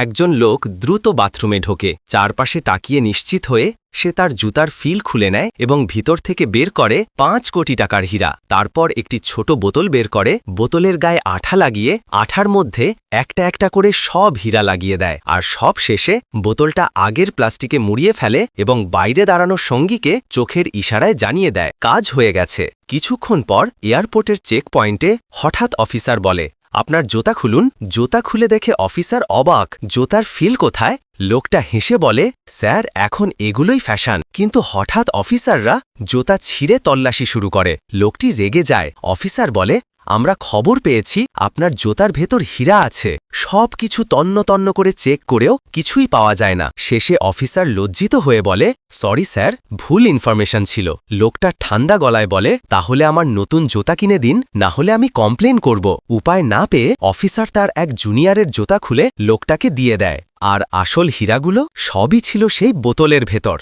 একজন লোক দ্রুত বাথরুমে ঢোকে, চারপাশে তাকিয়ে নিশ্চিত হয়ে সে তার জুতার ফিল খুলে নেয় এবং ভিতর থেকে বের করে পাঁচ কোটি টাকার হীরা। তারপর একটি ছোট বোতল বের করে, বোতলের গায়ে আঠা লাগিয়ে আঠার মধ্যে একটা একটা করে সব হীরা লাগিয়ে দেয় আর সব শেষে বোতলটা আগের প্লাস্টিকে মুড়িয়ে ফেলে এবং বাইরে দাঁড়ানো সঙ্গীকে চোখের ইশারায় জানিয়ে দেয়, কাজ হয়ে গেছে। কিছুক্ষণ পর এয়ারপোর্টের চেক পয়েন্টে হঠাৎ অফিসার বলে আপনার জোতা খুলুন। জোতা খুলে দেখে অফিসার অবাক। জোতার ফিল কোথায়? লোকটা হেসে বলে, স্যার, এখন এগুলোই ফ্যাশন। কিন্তু হঠাৎ অফিসাররা জোতা ছিঁড়ে তল্লাশি শুরু করে। লোকটি রেগে যায়। অফিসার বলে আমরা খবর পেয়েছি, আপনার জোতার ভেতর হীরা আছে। সব কিছু তন্ন তন্ন করে চেক করেও কিছুই পাওয়া যায় না। শেষে অফিসার লজ্জিত হয়ে বলে, সরি স্যার, ভুল ইনফরমেশন ছিল। লোকটা ঠান্ডা গলায় বলে, তাহলে আমার নতুন জোতা কিনে দিন, না হলে আমি কমপ্লেন করব। উপায় না পেয়ে অফিসার তার এক জুনিয়রের জোতা খুলে লোকটাকে দিয়ে দেয়। আর আসল হীরাগুলো সবই ছিল সেই বোতলের ভেতর।